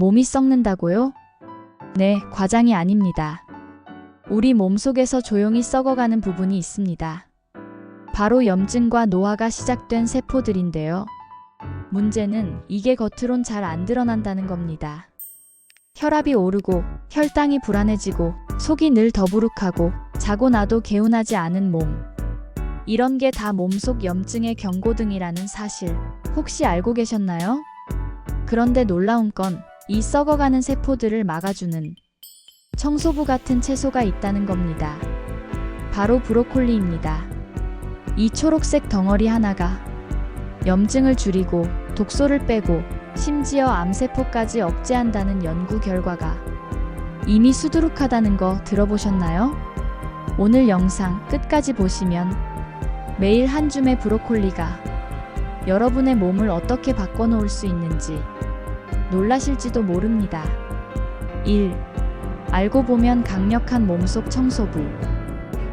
몸이 썩는다고요? 네, 과장이 아닙니다. 우리 몸속에서 조용히 썩어가는 부분이 있습니다. 바로 염증과 노화가 시작된 세포들인데요. 문제는 이게 겉으론 잘 안 드러난다는 겁니다. 혈압이 오르고 혈당이 불안해지고 속이 늘 더부룩하고 자고 나도 개운하지 않은 몸. 이런 게 다 몸속 염증의 경고등이라는 사실 혹시 알고 계셨나요? 그런데 놀라운 건 이 썩어가는 세포들을 막아주는 청소부 같은 채소가 있다는 겁니다. 바로 브로콜리입니다. 이 초록색 덩어리 하나가 염증을 줄이고 독소를 빼고 심지어 암세포까지 억제한다는 연구 결과가 이미 수두룩하다는 거 들어보셨나요? 오늘 영상 끝까지 보시면 매일 한 줌의 브로콜리가 여러분의 몸을 어떻게 바꿔놓을 수 있는지 놀라실지도 모릅니다. 1. 알고 보면 강력한 몸속 청소부.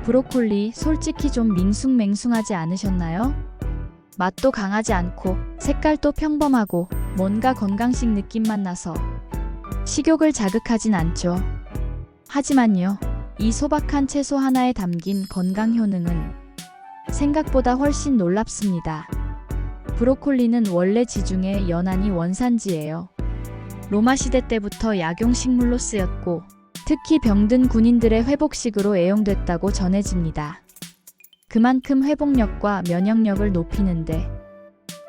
브로콜리 솔직히 좀 밍숭맹숭하지 않으셨나요? 맛도 강하지 않고 색깔도 평범하고 뭔가 건강식 느낌만 나서 식욕을 자극하진 않죠. 하지만요, 이 소박한 채소 하나에 담긴 건강 효능은 생각보다 훨씬 놀랍습니다. 브로콜리는 원래 지중해 연안이 원산지예요. 로마 시대 때부터 약용식물로 쓰였고 특히 병든 군인들의 회복식으로 애용됐다고 전해집니다. 그만큼 회복력과 면역력을 높이는데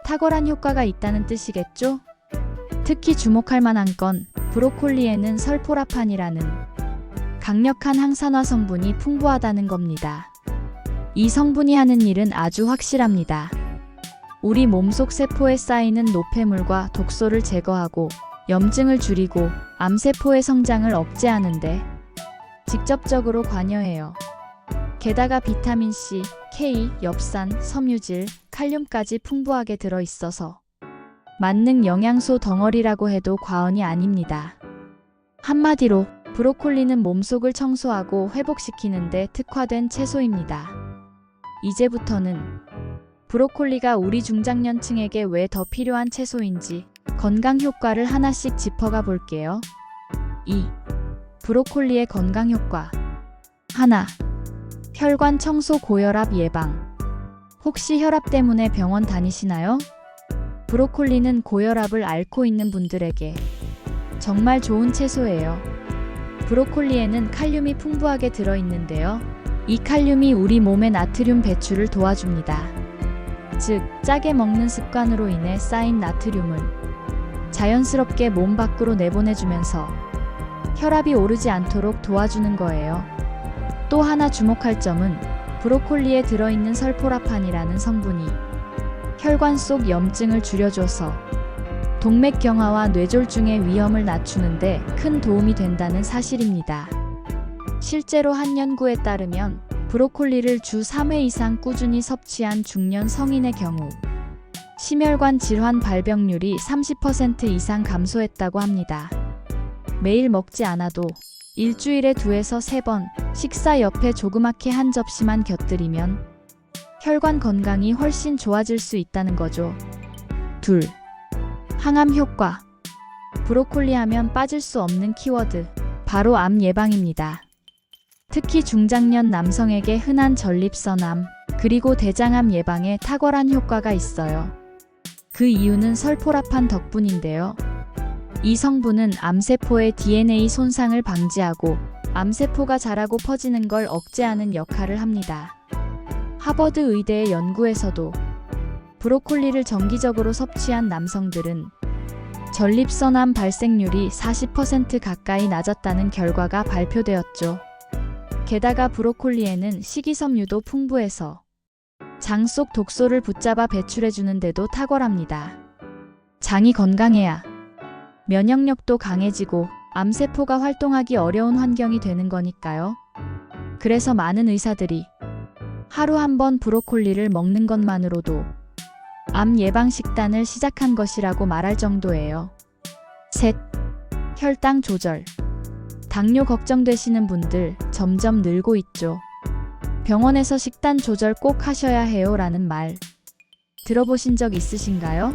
탁월한 효과가 있다는 뜻이겠죠? 특히 주목할 만한 건 브로콜리에는 설포라판이라는 강력한 항산화 성분이 풍부하다는 겁니다. 이 성분이 하는 일은 아주 확실합니다. 우리 몸속 세포에 쌓이는 노폐물과 독소를 제거하고 염증을 줄이고 암세포의 성장을 억제하는데 직접적으로 관여해요. 게다가 비타민 C, K, 엽산, 섬유질, 칼륨까지 풍부하게 들어 있어서 만능 영양소 덩어리라고 해도 과언이 아닙니다. 한마디로 브로콜리는 몸속을 청소하고 회복시키는데 특화된 채소입니다. 이제부터는 브로콜리가 우리 중장년층에게 왜 더 필요한 채소인지 건강 효과를 하나씩 짚어가 볼게요. 2. 브로콜리의 건강 효과. 하나. 혈관 청소 고혈압 예방. 혹시 혈압 때문에 병원 다니시나요? 브로콜리는 고혈압을 앓고 있는 분들에게 정말 좋은 채소예요. 브로콜리에는 칼륨이 풍부하게 들어있는데요. 이 칼륨이 우리 몸의 나트륨 배출을 도와줍니다. 즉, 짜게 먹는 습관으로 인해 쌓인 나트륨을 자연스럽게 몸 밖으로 내보내주면서 혈압이 오르지 않도록 도와주는 거예요. 또 하나 주목할 점은 브로콜리에 들어있는 설포라판이라는 성분이 혈관 속 염증을 줄여줘서 동맥경화와 뇌졸중의 위험을 낮추는데 큰 도움이 된다는 사실입니다. 실제로 한 연구에 따르면 브로콜리를 주 3회 이상 꾸준히 섭취한 중년 성인의 경우 심혈관 질환 발병률이 30% 이상 감소했다고 합니다. 매일 먹지 않아도 일주일에 두에서 세 번 식사 옆에 조그맣게 한 접시만 곁들이면 혈관 건강이 훨씬 좋아질 수 있다는 거죠. 둘. 항암 효과. 브로콜리 하면 빠질 수 없는 키워드. 바로 암 예방입니다. 특히 중장년 남성에게 흔한 전립선암, 그리고 대장암 예방에 탁월한 효과가 있어요. 그 이유는 설포라판 덕분인데요. 이 성분은 암세포의 DNA 손상을 방지하고 암세포가 자라고 퍼지는 걸 억제하는 역할을 합니다. 하버드 의대의 연구에서도 브로콜리를 정기적으로 섭취한 남성들은 전립선암 발생률이 40% 가까이 낮았다는 결과가 발표되었죠. 게다가 브로콜리에는 식이섬유도 풍부해서 장 속 독소를 붙잡아 배출해주는데도 탁월합니다. 장이 건강해야 면역력도 강해지고 암세포가 활동하기 어려운 환경이 되는 거니까요. 그래서 많은 의사들이 하루 한 번 브로콜리를 먹는 것만으로도 암 예방 식단을 시작한 것이라고 말할 정도예요. 셋. 혈당 조절. 당뇨 걱정되시는 분들 점점 늘고 있죠. 병원에서 식단 조절 꼭 하셔야 해요 라는 말 들어보신 적 있으신가요?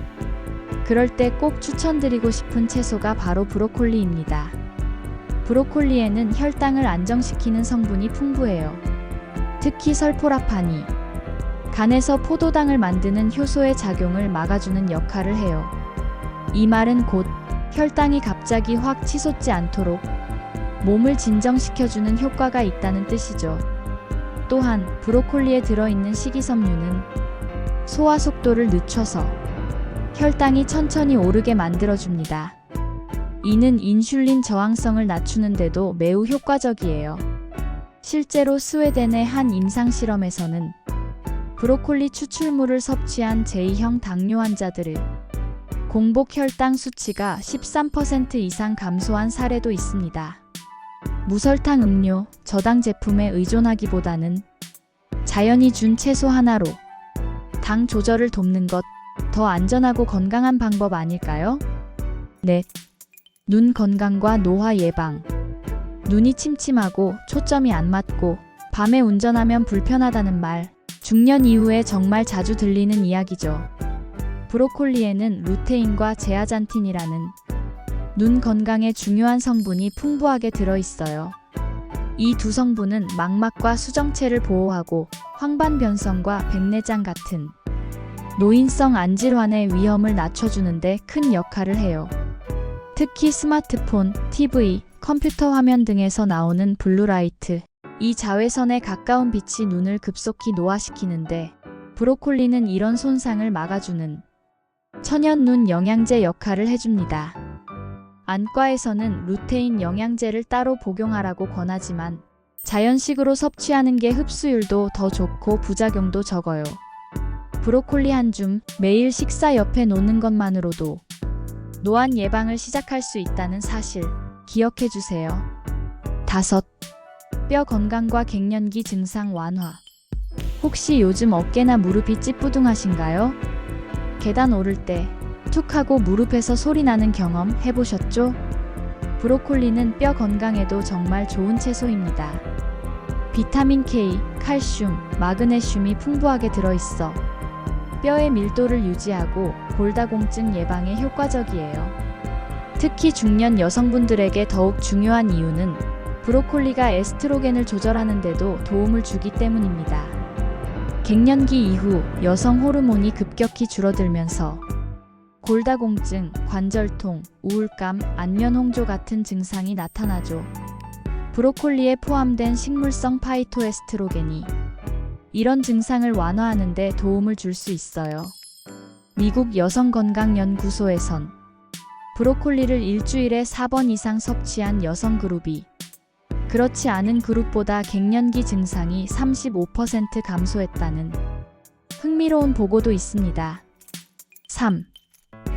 그럴 때 꼭 추천드리고 싶은 채소가 바로 브로콜리입니다. 브로콜리에는 혈당을 안정시키는 성분이 풍부해요. 특히 설포라판이 간에서 포도당을 만드는 효소의 작용을 막아주는 역할을 해요. 이 말은 곧 혈당이 갑자기 확 치솟지 않도록 몸을 진정시켜주는 효과가 있다는 뜻이죠. 또한 브로콜리에 들어있는 식이섬유는 소화 속도를 늦춰서 혈당이 천천히 오르게 만들어줍니다. 이는 인슐린 저항성을 낮추는데도 매우 효과적이에요. 실제로 스웨덴의 한 임상 실험에서는 브로콜리 추출물을 섭취한 제2형 당뇨 환자들의 공복 혈당 수치가 13% 이상 감소한 사례도 있습니다. 무설탕 음료, 저당 제품에 의존하기보다는 자연이 준 채소 하나로 당 조절을 돕는 것 더 안전하고 건강한 방법 아닐까요? 네. 눈 건강과 노화 예방. 눈이 침침하고 초점이 안 맞고 밤에 운전하면 불편하다는 말. 중년 이후에 정말 자주 들리는 이야기죠. 브로콜리에는 루테인과 제아잔틴이라는 눈 건강에 중요한 성분이 풍부하게 들어 있어요. 이 두 성분은 망막과 수정체를 보호하고 황반변성과 백내장 같은 노인성 안질환의 위험을 낮춰주는데 큰 역할을 해요. 특히 스마트폰, TV, 컴퓨터 화면 등에서 나오는 블루라이트, 이 자외선에 가까운 빛이 눈을 급속히 노화시키는데 브로콜리는 이런 손상을 막아주는 천연 눈 영양제 역할을 해줍니다. 안과에서는 루테인 영양제를 따로 복용하라고 권하지만 자연식으로 섭취하는 게 흡수율도 더 좋고 부작용도 적어요. 브로콜리 한 줌 매일 식사 옆에 놓는 것만으로도 노안 예방을 시작할 수 있다는 사실 기억해 주세요. 다섯. 뼈 건강과 갱년기 증상 완화. 혹시 요즘 어깨나 무릎이 찌뿌둥하신가요? 계단 오를 때 툭 하고 무릎에서 소리 나는 경험 해보셨죠? 브로콜리는 뼈 건강에도 정말 좋은 채소입니다. 비타민 K, 칼슘, 마그네슘이 풍부하게 들어있어 뼈의 밀도를 유지하고 골다공증 예방에 효과적이에요. 특히 중년 여성분들에게 더욱 중요한 이유는 브로콜리가 에스트로겐을 조절하는데도 도움을 주기 때문입니다. 갱년기 이후 여성 호르몬이 급격히 줄어들면서 골다공증, 관절통, 우울감, 안면 홍조 같은 증상이 나타나죠. 브로콜리에 포함된 식물성 파이토에스트로겐이 이런 증상을 완화하는 데 도움을 줄 수 있어요. 미국 여성건강연구소에선 브로콜리를 일주일에 4번 이상 섭취한 여성 그룹이 그렇지 않은 그룹보다 갱년기 증상이 35% 감소했다는 흥미로운 보고도 있습니다. 3.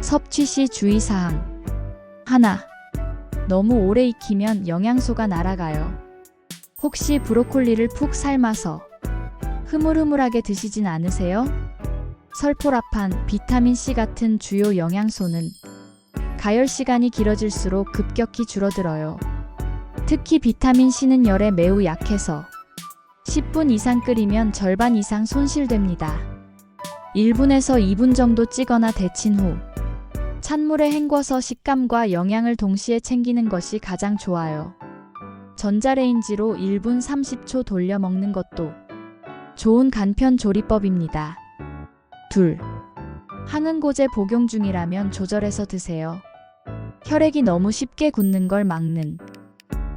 섭취 시 주의사항. 하나. 너무 오래 익히면 영양소가 날아가요. 혹시 브로콜리를 푹 삶아서 흐물흐물하게 드시진 않으세요? 설포라판, 비타민C 같은 주요 영양소는 가열 시간이 길어질수록 급격히 줄어들어요. 특히 비타민C는 열에 매우 약해서 10분 이상 끓이면 절반 이상 손실됩니다. 1분에서 2분 정도 찌거나 데친 후 찬물에 헹궈서 식감과 영양을 동시에 챙기는 것이 가장 좋아요. 전자레인지로 1분 30초 돌려 먹는 것도 좋은 간편 조리법입니다. 둘. 항응고제 복용 중이라면 조절해서 드세요. 혈액이 너무 쉽게 굳는 걸 막는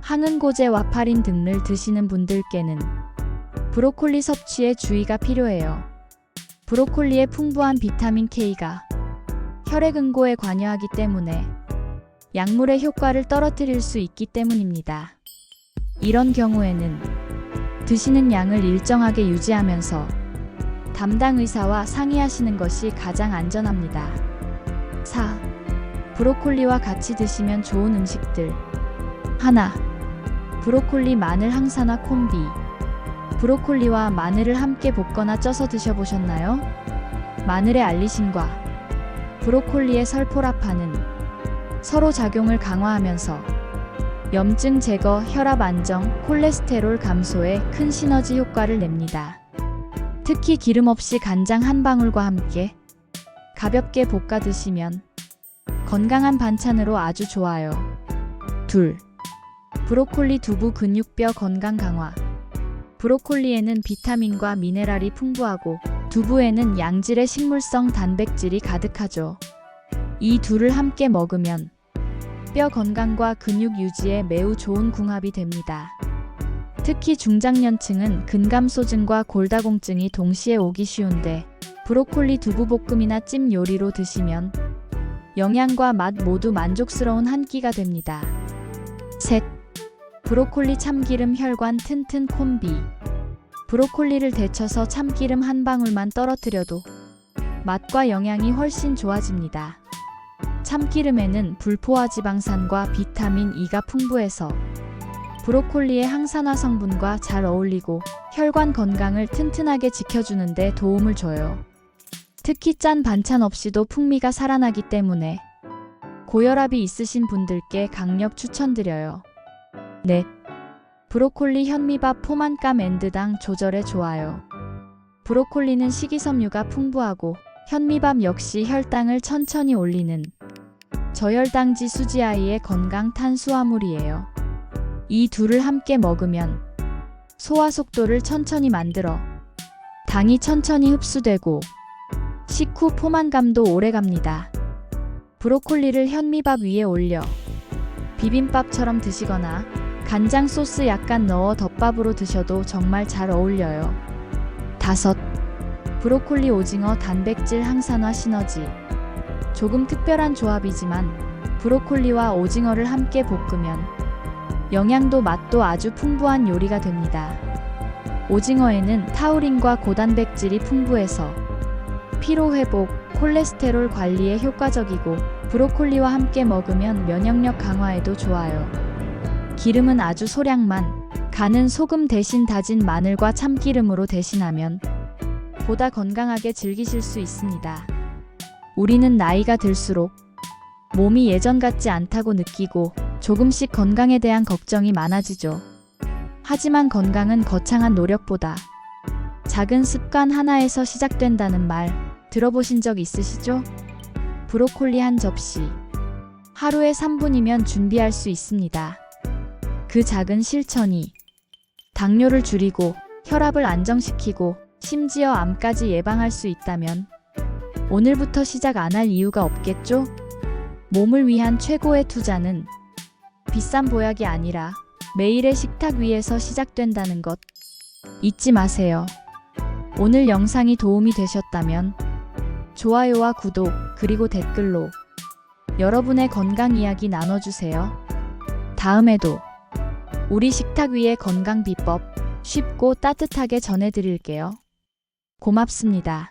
항응고제 와파린 등을 드시는 분들께는 브로콜리 섭취에 주의가 필요해요. 브로콜리의 풍부한 비타민 K가 혈액 응고에 관여하기 때문에 약물의 효과를 떨어뜨릴 수 있기 때문입니다. 이런 경우에는 드시는 양을 일정하게 유지하면서 담당 의사와 상의하시는 것이 가장 안전합니다. 4. 브로콜리와 같이 드시면 좋은 음식들. 하나. 브로콜리 마늘 항산화 콤비. 브로콜리와 마늘을 함께 볶거나 쪄서 드셔보셨나요? 마늘의 알리신과 브로콜리의 설포라판은 서로 작용을 강화하면서 염증 제거, 혈압 안정, 콜레스테롤 감소에 큰 시너지 효과를 냅니다. 특히 기름 없이 간장 한 방울과 함께 가볍게 볶아 드시면 건강한 반찬으로 아주 좋아요. 둘. 브로콜리 두부 근육뼈 건강 강화. 브로콜리에는 비타민과 미네랄이 풍부하고 두부에는 양질의 식물성 단백질이 가득하죠. 이 둘을 함께 먹으면 뼈 건강과 근육 유지에 매우 좋은 궁합이 됩니다. 특히 중장년층은 근감소증과 골다공증이 동시에 오기 쉬운데 브로콜리 두부볶음이나 찜 요리로 드시면 영양과 맛 모두 만족스러운 한 끼가 됩니다. 셋. 브로콜리 참기름 혈관 튼튼 콤비. 브로콜리를 데쳐서 참기름 한 방울만 떨어뜨려도 맛과 영양이 훨씬 좋아집니다. 참기름에는 불포화 지방산과 비타민 E가 풍부해서 브로콜리의 항산화 성분과 잘 어울리고 혈관 건강을 튼튼하게 지켜주는데 도움을 줘요. 특히 짠 반찬 없이도 풍미가 살아나기 때문에 고혈압이 있으신 분들께 강력 추천드려요. 넷. 브로콜리 현미밥 포만감 앤드당 조절에 좋아요. 브로콜리는 식이섬유가 풍부하고 현미밥 역시 혈당을 천천히 올리는 저혈당지 수지아이의 건강 탄수화물이에요. 이 둘을 함께 먹으면 소화 속도를 천천히 만들어 당이 천천히 흡수되고 식후 포만감도 오래 갑니다. 브로콜리를 현미밥 위에 올려 비빔밥처럼 드시거나 간장 소스 약간 넣어 덮밥으로 드셔도 정말 잘 어울려요. 다섯. 브로콜리 오징어 단백질 항산화 시너지. 조금 특별한 조합이지만 브로콜리와 오징어를 함께 볶으면 영양도 맛도 아주 풍부한 요리가 됩니다. 오징어에는 타우린과 고단백질이 풍부해서 피로 회복, 콜레스테롤 관리에 효과적이고 브로콜리와 함께 먹으면 면역력 강화에도 좋아요. 기름은 아주 소량만, 간은 소금 대신 다진 마늘과 참기름으로 대신하면 보다 건강하게 즐기실 수 있습니다. 우리는 나이가 들수록 몸이 예전 같지 않다고 느끼고 조금씩 건강에 대한 걱정이 많아지죠. 하지만 건강은 거창한 노력보다 작은 습관 하나에서 시작된다는 말 들어보신 적 있으시죠? 브로콜리 한 접시. 하루에 3분이면 준비할 수 있습니다. 그 작은 실천이 당뇨를 줄이고 혈압을 안정시키고 심지어 암까지 예방할 수 있다면 오늘부터 시작 안 할 이유가 없겠죠? 몸을 위한 최고의 투자는 비싼 보약이 아니라 매일의 식탁 위에서 시작된다는 것 잊지 마세요. 오늘 영상이 도움이 되셨다면 좋아요와 구독 그리고 댓글로 여러분의 건강 이야기 나눠주세요. 다음에도 우리 식탁 위의 건강 비법 쉽고 따뜻하게 전해드릴게요. 고맙습니다.